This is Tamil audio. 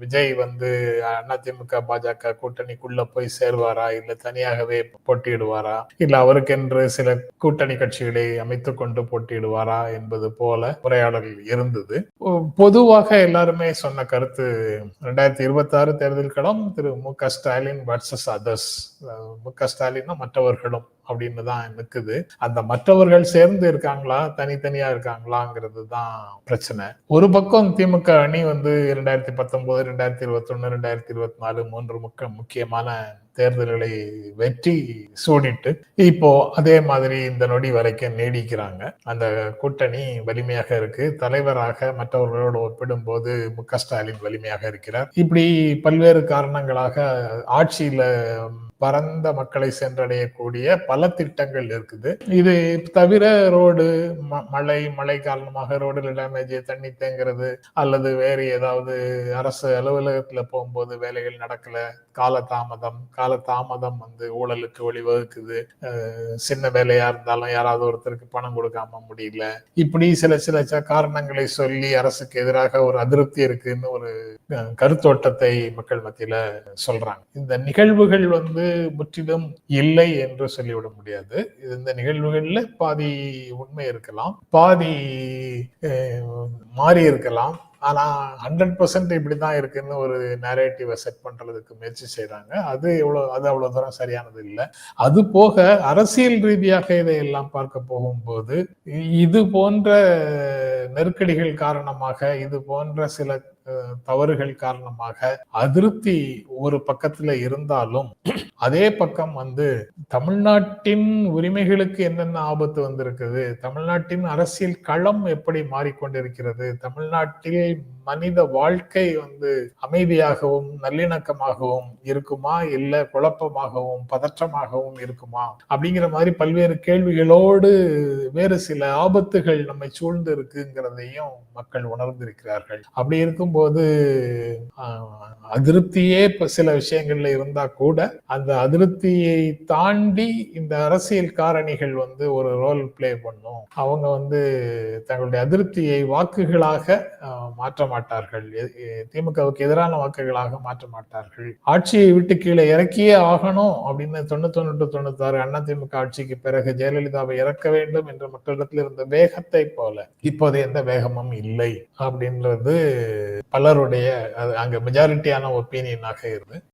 விஜய் வந்து அதிமுக பாஜக கூட்டணிக்குள்ள போய் சேர்வாரா? இல்ல தனியாகவே போட்டியிடுவாரா? இல்ல அவருக்கென்று சில கூட்டணி கட்சிகளை அமைத்துக் கொண்டு போட்டியிடுவாரா என்பது போல உரையாடல் இருந்தது. பொதுவாக எல்லாருமே சொன்ன கருத்து ரெண்டாயிரத்தி இருபத்தி ஆறு தேர்தல் களம் திரு மு க ஸ்டாலின் வர்சஸ் அதர்ஸ் மு க ஸ்டாலின் மற்றவர்களும். அப்படின்னு தான் நிற்குது அந்த மற்றவர்கள் சேர்ந்து இருக்காங்களா? தனித்தனியா இருக்காங்களாங்கிறது தான் பிரச்சனை. ஒரு பக்கம் திமுக அணி வந்து இரண்டாயிரத்தி பத்தொன்பது ரெண்டாயிரத்தி இருபத்தி ரெண்டாயிரத்தி இருபத்தி நாலு மூன்று முக்க முக்கியமான தேர்தல்களை வெற்றி சூடிட்டு இப்போ அதே மாதிரி இந்த நொடி வரைக்கும் நீடிக்கிறாங்க. அந்த கூட்டணி வலிமையாக இருக்கு. தலைவராக மற்றவர்களோடு ஒப்பிடும் போது மு க ஸ்டாலின் வலிமையாக இருக்கிறார். இப்படி பல்வேறு காரணங்களாக ஆட்சியில பரந்த மக்களை சென்றடையக்கூடிய பல திட்டங்கள் இருக்குது. இது தவிர ரோடு மழை மழை காரணமாக ரோடுல டேமேஜ் தண்ணி தேங்குறது அல்லது வேறு ஏதாவது அரசு அலுவலகத்துல போகும்போது வேலைகள் நடக்கல கால தாமதம் கால தாமதம் வந்து ஊழலுக்கு வழிவகுக்குது. சின்ன வேலையா இருந்தாலும் யாராவது ஒருத்தருக்கு பணம் கொடுக்காம முடியல. இப்படி சில சில காரணங்களை சொல்லி அரசுக்கு எதிராக ஒரு அதிருப்தி இருக்குன்னு ஒரு கருத்தோட்டத்தை மக்கள் மத்தியில சொல்றாங்க. இந்த நிகழ்வுகள் வந்து முற்றிலும் இல்லை என்று சொல்லிவிட முடியாது. இந்த நிகழ்வுகள்ல பாதி உண்மை இருக்கலாம் பாதி மாறி இருக்கலாம். ஆனா ஹண்ட்ரட் பர்சன்ட் இப்படிதான் இருக்குன்னு ஒரு நேரேட்டிவை செட் பண்றதுக்கு முயற்சி செய்யறாங்க அது எவ்வளவு அது அவ்வளவு தூரம் சரியானது இல்லை. அது போக அரசியல் ரீதியாக இதையெல்லாம் பார்க்க போகும்போது இது போன்ற நெருக்கடிகள் காரணமாக இது போன்ற சில தவறுகள் காரணமாக அதிருப்தி ஒரு பக்கத்துல இருந்தாலும் அதே பக்கம் வந்து தமிழ்நாட்டின் உரிமைகளுக்கு என்னென்ன ஆபத்து வந்திருக்குது? தமிழ்நாட்டின் அரசியல் களம் எப்படி மாறிக்கொண்டிருக்கிறது? தமிழ்நாட்டில் மனித வாழ்க்கை வந்து அமைதியாகவும் நல்லிணக்கமாகவும் இருக்குமா? இல்ல குழப்பமாகவும் பதற்றமாகவும் இருக்குமா? அப்படிங்கிற மாதிரி பல்வேறு கேள்விகளோடு வேறு சில ஆபத்துகள் நம்மை சூழ்ந்து இருக்குங்கிறதையும் மக்கள் உணர்ந்திருக்கிறார்கள். அப்படி இருக்கும்போது அதிருப்தியே சில விஷயங்கள்ல இருந்தா கூட அந்த அதிருப்தியை தாண்டி இந்த அரசியல் காரணிகள் வந்து ஒரு ரோல் பிளே பண்ணும். அவங்க வந்து தங்களுடைய அதிருப்தியை வாக்குகளாக மாற்ற மாட்டார்கள். திமுகவுக்கு எதிரான வாக்குகளாக மாற்ற மாட்டார்கள். ஆட்சியை விட்டு கீழே இறக்கியே ஆகணும் அப்படின்னு தொண்ணூத்தி தொண்ணூற்றி தொண்ணூத்தாறு அண்ணா திமுக ஆட்சிக்கு பிறகு ஜெயலலிதாவை இறக்க வேண்டும் என்ற மக்களிடத்தில் இருந்த வேகத்தை போல இப்போது எந்த வேகமும் இல்லை அப்படின்றது பலருடைய அங்க மெஜாரிட்டியான ஒப்பீனியனாக இருந்து